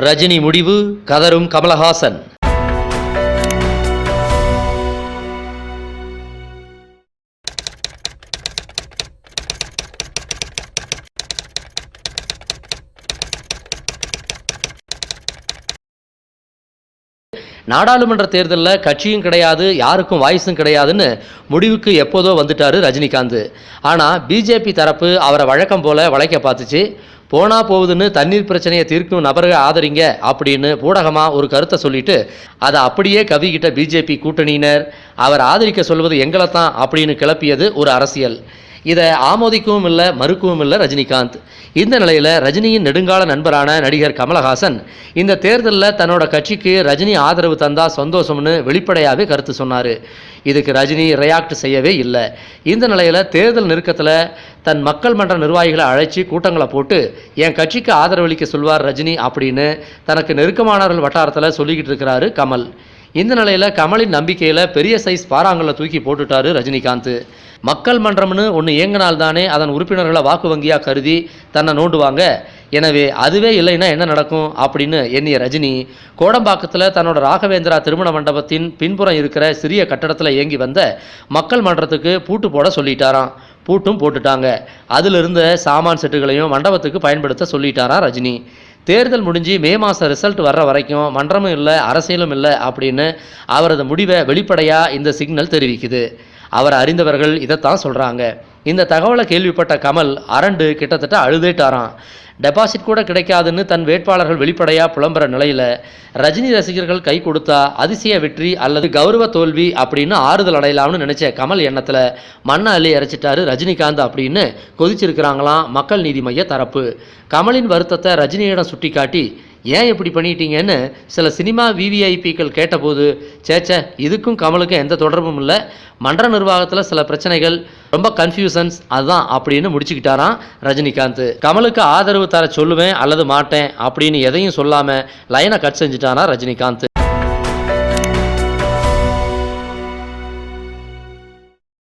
ரஜினி முடிவு கதரும் கமலஹாசன். நாடாளுமன்ற தேர்தலில் கட்சியும் கிடையாது யாருக்கும் வாய்ஸும் கிடையாதுன்னு முடிவுக்கு எப்போதோ வந்துட்டாரு ரஜினிகாந்த். ஆனால் பிஜேபி தரப்பு அவரை வழக்கம் போல வளைக்க பார்த்துச்சு. போனா போகுதுன்னு தண்ணீர் பிரச்சனையை தீர்க்கும் நபர்கள் ஆதரிங்க அப்படின்னு பூடகமாக ஒரு கருத்தை சொல்லிட்டு அதை அப்படியே கவிக்கிட்ட பிஜேபி கூட்டணியினர் அவர் ஆதரிக்க சொல்வது எங்களை தான் அப்படின்னு கிளப்பியது ஒரு அரசியல். இதை ஆமோதிக்கவும் இல்லை மறுக்கவும் இல்லை ரஜினிகாந்த். இந்த நிலையில் ரஜினியின் நெடுங்கால நண்பரான நடிகர் கமலஹாசன் இந்த தேர்தலில் தன்னோட கட்சிக்கு ரஜினி ஆதரவு தந்தா சந்தோஷம்னு வெளிப்படையாகவே கருத்து சொன்னார். இதுக்கு ரஜினி ரியாக்ட் செய்யவே இல்லை. இந்த நிலையில் தேர்தல் நெருக்கத்தில் தன் மக்கள் மன்ற நிர்வாகிகளை அழைச்சி கூட்டங்களை போட்டு என் கட்சிக்கு ஆதரவளிக்க சொல்வார் ரஜினி அப்படின்னு தனக்கு நெருக்கமானவர்கள் வட்டாரத்தில் சொல்லிக்கிட்டு இருக்கிறாரு கமல். இந்த நிலையில் கமலின் நம்பிக்கையில் பெரிய சைஸ் பாறாங்கல்ல தூக்கி போட்டுட்டாரு ரஜினிகாந்த். மக்கள் மன்றம்னு ஒன்று இயங்கினால்தானே அதன் உறுப்பினர்களை வாக்கு வங்கியாக கருதி தன்னை நோண்டுவாங்க. எனவே அதுவே இல்லைன்னா என்ன நடக்கும் அப்படின்னு எண்ணிய ரஜினி கோடம்பாக்கத்தில் தன்னோட ராகவேந்திரா திருமண மண்டபத்தின் பின்புறம் இருக்கிற சிறிய கட்டடத்தில் இயங்கி வந்த மக்கள் மன்றத்துக்கு பூட்டு போட சொல்லிட்டாராம். பூட்டும் போட்டுட்டாங்க. அதிலிருந்த சாமான் செட்டுகளையும் மண்டபத்துக்கு பயன்படுத்த சொல்லிட்டாராம் ரஜினி. தேர்தல் முடிஞ்சு மே மாதம் ரிசல்ட் வர்ற வரைக்கும் மன்றமும் இல்லை அரசியலும் இல்லை அப்படின்னு அவரது முடிவை வெளிப்படையாக இந்த சிக்னல் தெரிவிக்குது. அவர் அறிந்தவர்கள் இதைத்தான் சொல்கிறாங்க இந்த தகவலை கேள்விப்பட்ட கமல் அரண்டு கிட்டத்தட்ட அழுதேட்டாராம். டெபாசிட் கூட கிடைக்காதுன்னு தன் வேட்பாளர்கள் வெளிப்படையாக புலம்புற நிலையில் ரஜினி ரசிகர்கள் கை கொடுத்தா அதிசய வெற்றி அல்லது கௌரவ தோல்வி அப்படின்னு ஆறுதல் அடையலாம்னு நினச்ச கமல் எண்ணத்தில் மண்ணை அள்ளி இறைச்சிட்டாரு ரஜினிகாந்த் அப்படின்னு கொதிச்சிருக்கிறாங்களாம் மக்கள் நீதி மைய தரப்பு. கமலின் வருத்தத்தை ரஜினியிடம் சுட்டிக்காட்டி ஏன் இப்படி பண்ணிட்டீங்கன்னு சில சினிமா விவிஐபிக்கள் கேட்டபோது சேச்சே இதுக்கும் கமலுக்கும் எந்த தொடர்பும் இல்லை. மன்ற நிர்வாகத்தில் சில பிரச்சனைகள் ரொம்ப கன்ஃபியூசன்ஸ் அதுதான் அப்படின்னு முடிச்சுக்கிட்டாராம் ரஜினிகாந்த். கமலுக்கு ஆதரவு தர சொல்லுவேன் அல்லது மாட்டேன் அப்படின்னு எதையும் சொல்லாமல் லைனை கட் செஞ்சுட்டாரா ரஜினிகாந்த்.